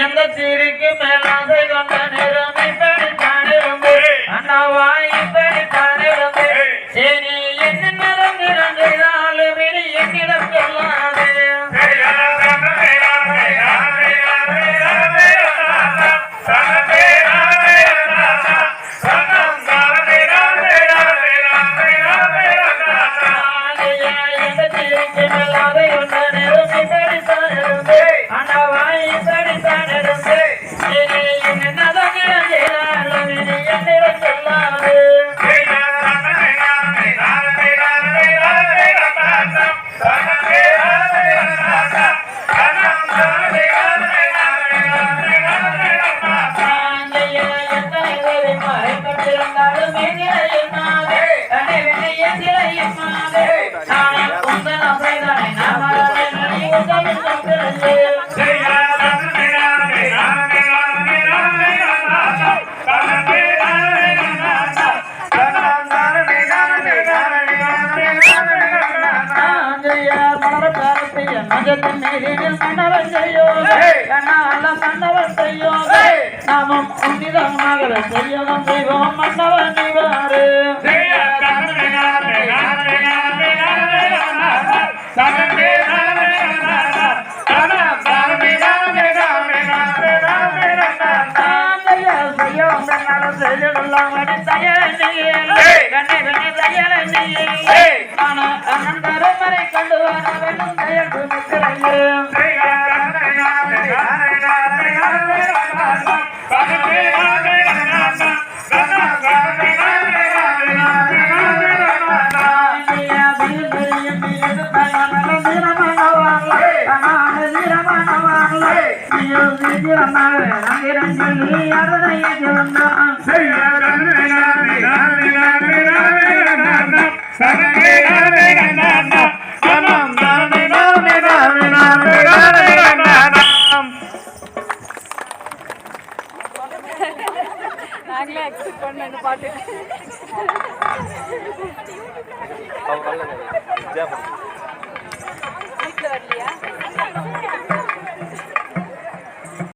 चंद सिर के मैं नासे गंगा निरमित நாமம் உன்னிதம் மகள செய்யவும் செய்வோம் மன்னவன். அண்ணன் பரம்பரை நாங்களே பாட்டு